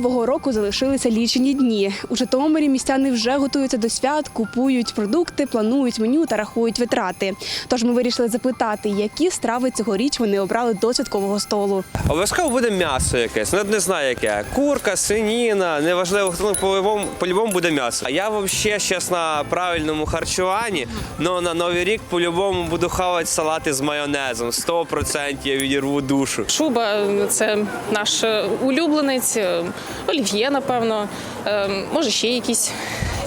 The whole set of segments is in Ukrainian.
Нового року залишилися лічені дні. У Житомирі містяни вже готуються до свят, купують продукти, планують меню та рахують витрати. Тож ми вирішили запитати, які страви цьогоріч вони обрали до святкового столу. Обов'язково буде м'ясо якесь, навіть не знаю яке. Курка, свиніна, неважливо, ну, по-любому, буде м'ясо. А я взагалі зараз на правильному харчуванні, але на Новий рік по-любому буду хавати салати з майонезом. 100% я відірву душу. Шуба це наш улюбленець, олів'є, напевно. Е, Може, ще якісь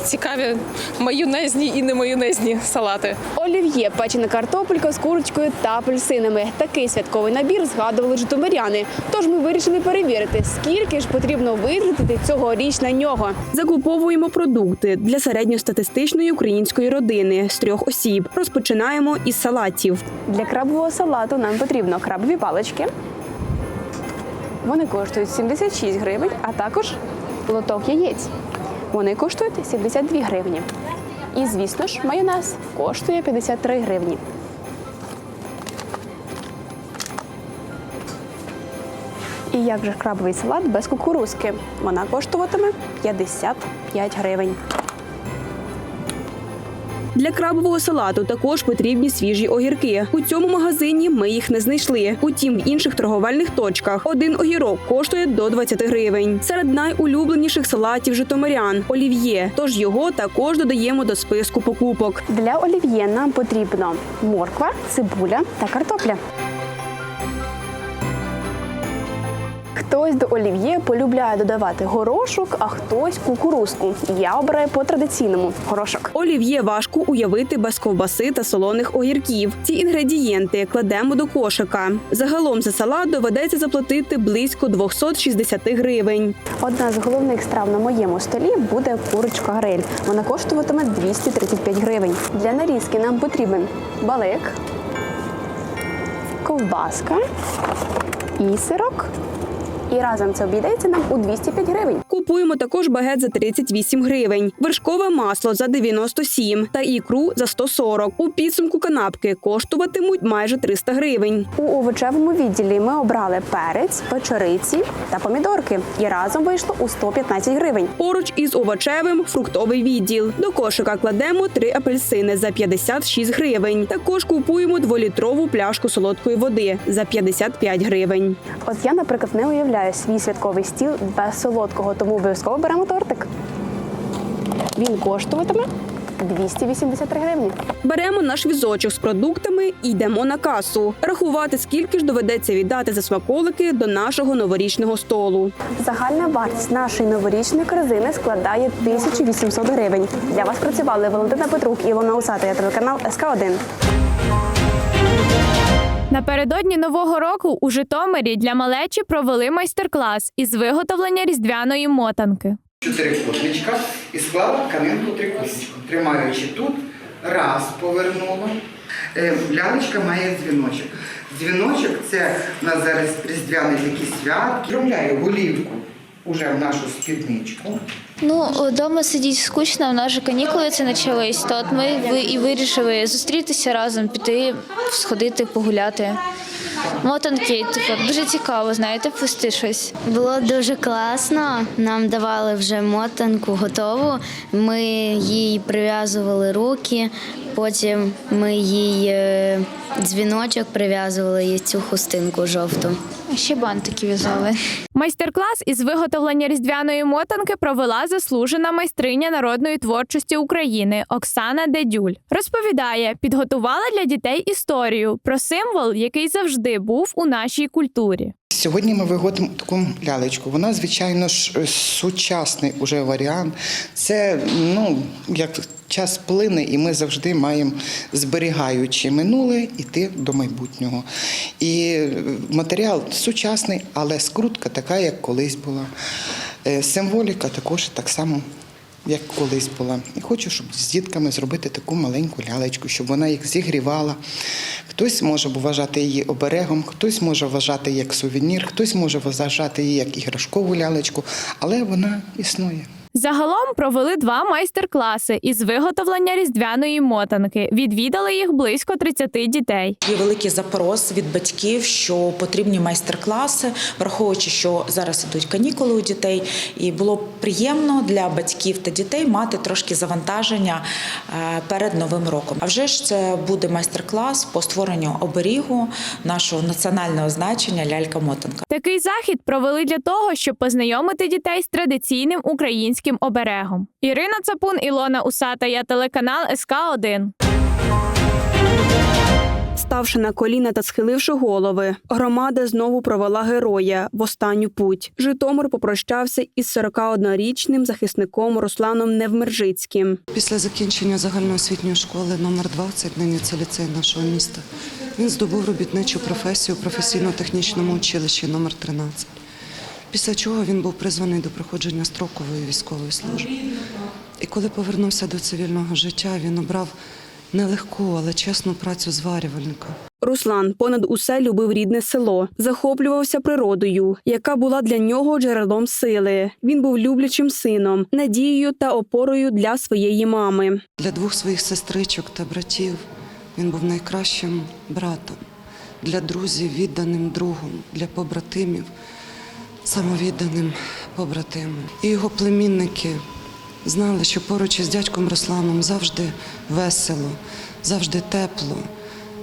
цікаві майонезні і не майонезні салати. Олів'є, печена картопелька з курочкою та апельсинами. Такий святковий набір згадували житомиряни. Тож ми вирішили перевірити, скільки ж потрібно витратити цьогоріч на нього. Закуповуємо продукти для середньостатистичної української родини з трьох осіб. Розпочинаємо із салатів. Для крабового салату нам потрібно крабові палички. Вони коштують 76 гривень, а також лоток яєць. Вони коштують 72 гривні. І, звісно ж, майонез коштує 53 гривні. І як же крабовий салат без кукурузки? Вона коштуватиме 55 гривень. Для крабового салату також потрібні свіжі огірки. У цьому магазині ми їх не знайшли. Утім, в інших торговельних точках один огірок коштує до 20 гривень. Серед найулюбленіших салатів житомирян олів'є. Тож його також додаємо до списку покупок. Для олів'є нам потрібно морква, цибуля та картопля. Хтось до олів'є полюбляє додавати горошок, а хтось кукурузку. Я обираю по традиційному горошок. Олів'є важко уявити без ковбаси та солоних огірків. Ці інгредієнти кладемо до кошика. Загалом за салат доведеться заплатити близько 260 гривень. Одна з головних страв на моєму столі буде курочка гриль. Вона коштуватиме 235 гривень. Для нарізки нам потрібен балик, ковбаска і сирок. І разом це обійдеться нам у 205 гривень. Купуємо також багет за 38 гривень, вершкове масло за 97 та ікру за 140. У підсумку канапки коштуватимуть майже 300 гривень. У овочевому відділі ми обрали перець, печериці та помідорки. І разом вийшло у 115 гривень. Поруч із овочевим фруктовий відділ. До кошика кладемо три апельсини за 56 гривень. Також купуємо дволітрову пляшку солодкої води за 55 гривень. От я, наприклад, не уявляю свій святковий стіл без солодкого, тому обов'язково беремо тортик. Він коштуватиме 283 гривні. Беремо наш візочок з продуктами і йдемо на касу. Рахувати, скільки ж доведеться віддати за смаколики до нашого новорічного столу. Загальна вартість нашої новорічної корзини складає 1800 гривень. Для вас працювали Валентина Петрук, Ілона Усата, телеканал СК 1 Напередодні нового року у Житомирі для малечі провели майстер-клас із виготовлення різдвяної мотанки. чотирикутничка і склала тканинку трикутничку. Тримаючи тут, раз повернула. Е, Лялечка має дзвіночок. Дзвіночок це на зараз різдвяний такий свят. Вромляю голівку уже в нашу спідничку. Ну, вдома сидіти скучно, в нас же канікули це почались, то от ми ви- і вирішили зустрітися разом, піти, сходити, погуляти. Мотанки, типу, дуже цікаво, знаєте, плести щось. Було дуже класно. Нам давали вже мотанку готову. Ми їй прив'язували руки, потім ми їй е, дзвіночок прив'язували і цю хустинку жовту. А ще бантики в'язали. Майстер-клас із виготовлення різдвяної мотанки провела заслужена майстриня народної творчості України Оксана Дедюль. Розповідає, підготувала для дітей історію про символ, який завжди був у нашій культурі. Сьогодні ми виготовимо таку лялечку. Вона, звичайно ж, е, сучасний уже варіант. Це ну як час плине, і ми завжди маємо, зберігаючи минуле, йти до майбутнього. І е, матеріал сучасний, але скрутка така, як колись була. Е, Символіка також так само. Як колись була, і хочу, щоб з дітками зробити таку маленьку лялечку, щоб вона їх зігрівала. Хтось може вважати її оберегом, хтось може вважати як сувенір, хтось може вважати її як іграшкову лялечку, але вона існує. Загалом провели два майстер-класи із виготовлення різдвяної мотанки. Відвідали їх близько 30 дітей. Є великий запрос від батьків, що потрібні майстер-класи, враховуючи, що зараз ідуть канікули у дітей, і було б приємно для батьків та дітей мати трошки завантаження е, перед новим роком. А вже ж це буде майстер-клас по створенню оберігу нашого національного значення лялька-мотанка. Такий захід провели для того, щоб познайомити дітей з традиційним українським оберегом. Ірина Цапун, Ілона Усата, я телеканал СК 1 Ставши на коліна та схиливши голови, громада знову провела героя в останню путь. Житомир попрощався із 41-річним захисником Русланом Невмержицьким. Після закінчення загальноосвітньої школи номер 20 нині це ліцей нашого міста. Він здобув робітничу професію у професійно-технічному училищі номер 13 Після чого він був призваний до проходження строкової військової служби. І коли повернувся до цивільного життя, він обрав нелегку, але чесну працю зварювальника. Руслан понад усе любив рідне село, захоплювався природою, яка була для нього джерелом сили. Він був люблячим сином, надією та опорою для своєї мами. Для двох своїх сестричок та братів він був найкращим братом, для друзів відданим другом, для побратимів самовідданим побратимом. І його племінники знали, що поруч із дядьком Русланом завжди весело, завжди тепло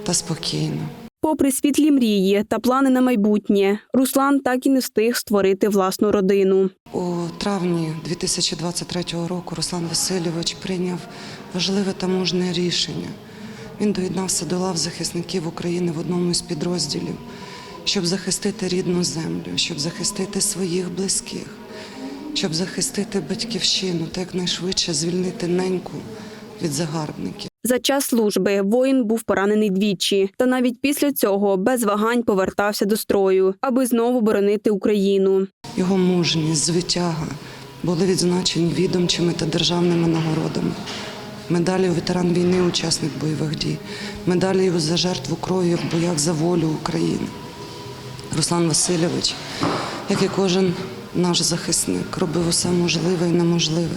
та спокійно. Попри світлі мрії та плани на майбутнє, Руслан так і не встиг створити власну родину. У травні 2023 року Руслан Васильович прийняв важливе та мужне рішення. Він доєднався до лав захисників України в одному із підрозділів, щоб захистити рідну землю, щоб захистити своїх близьких, щоб захистити батьківщину та якнайшвидше звільнити неньку від загарбників. За час служби воїн був поранений двічі, та навіть після цього без вагань повертався до строю, аби знову боронити Україну. Його мужність, звитяга були відзначені відомчими та державними нагородами. Медаллю ветеран війни, учасник бойових дій, медаллю за жертву крові в боях за волю України. Руслан Васильович, як і кожен наш захисник, робив усе можливе і неможливе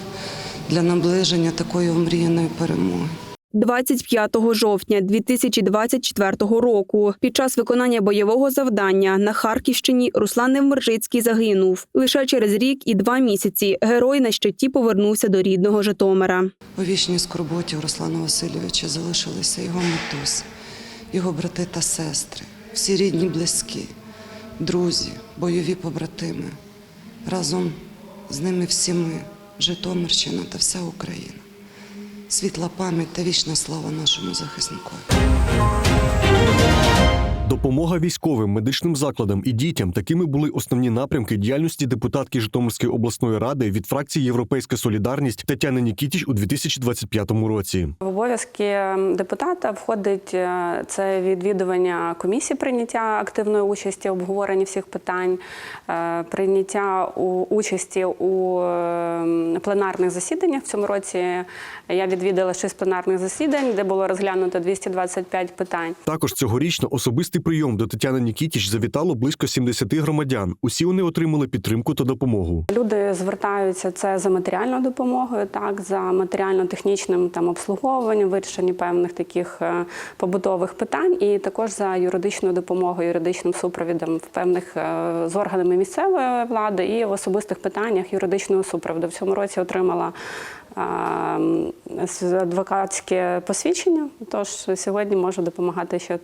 для наближення такої омріяної перемоги. 25 жовтня 2024 року під час виконання бойового завдання на Харківщині Руслан Невмержицький загинув. Лише через рік і два місяці герой на щиті повернувся до рідного Житомира. У вічній скорботі у Руслана Васильовича залишилися його матусь, його брати та сестри, всі рідні, близькі, друзі, бойові побратими. Разом з ними всі ми, Житомирщина та вся Україна. Світла пам'ять та вічна слава нашому захиснику. Допомога військовим, медичним закладам і дітям такими були основні напрямки діяльності депутатки Житомирської обласної ради від фракції Європейська Солідарність Тетяни Нікітіч у 2025 році. В обов'язки депутата входить е, це відвідування комісії прийняття активної участі, обговорення всіх питань, е, прийняття у участі у е, пленарних засіданнях. В цьому році я відвідала шість пленарних засідань, де було розглянуто 225 питань. Також цьогорічно особистий прийом до Тетяни Нікітіч завітало близько 70 громадян. Усі вони отримали підтримку та допомогу. Люди звертаються це за матеріальною допомогою, так за матеріально-технічним там обслуговуванням, вирішенні певних таких е, побутових питань, і також за юридичною допомогою, юридичним супровідом в певних е, з органами місцевої влади і в особистих питаннях юридичного супроводу. В цьому році отримала е, адвокатське посвідчення. Тож сьогодні можу допомагати ще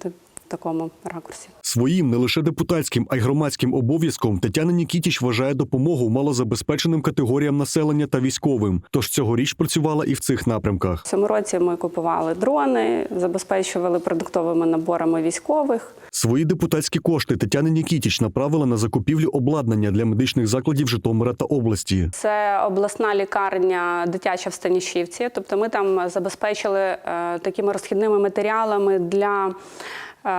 такому ракурсі. Своїм не лише депутатським, а й громадським обов'язком Тетяна Нікітіч вважає допомогу малозабезпеченим категоріям населення та військовим. Тож цьогоріч працювала і в цих напрямках. В цьому році ми купували дрони, забезпечували продуктовими наборами військових. Свої депутатські кошти Тетяна Нікітіч направила на закупівлю обладнання для медичних закладів Житомира та області. Це обласна лікарня дитяча в Станішівці. Тобто ми там забезпечили е, такими розхідними матеріалами для. Е,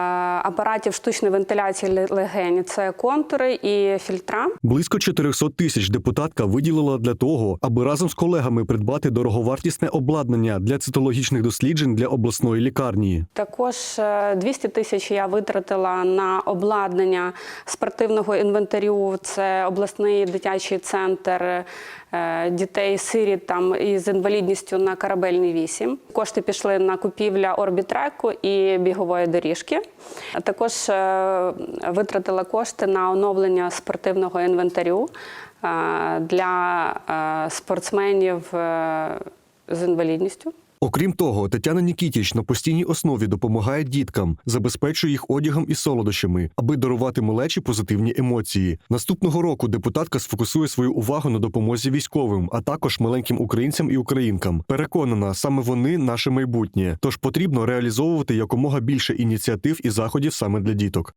Апаратів штучної вентиляції ле- легень це контури і фільтра. Близько 400 тисяч депутатка виділила для того, аби разом з колегами придбати дороговартісне обладнання для цитологічних досліджень для обласної лікарні. Також е, 200 тисяч я витратила на обладнання спортивного інвентарю. Це обласний дитячий центр е, дітей сиріт там із інвалідністю на корабельний 8. Кошти пішли на купівля орбітреку і бігової доріжки. Також е, витратила кошти на оновлення спортивного інвентарю е, для е, спортсменів е, з інвалідністю. Окрім того, Тетяна Нікітіч на постійній основі допомагає діткам, забезпечує їх одягом і солодощами, аби дарувати малечі позитивні емоції. Наступного року депутатка сфокусує свою увагу на допомозі військовим, а також маленьким українцям і українкам. Переконана, саме вони наше майбутнє. Тож потрібно реалізовувати якомога більше ініціатив і заходів саме для діток.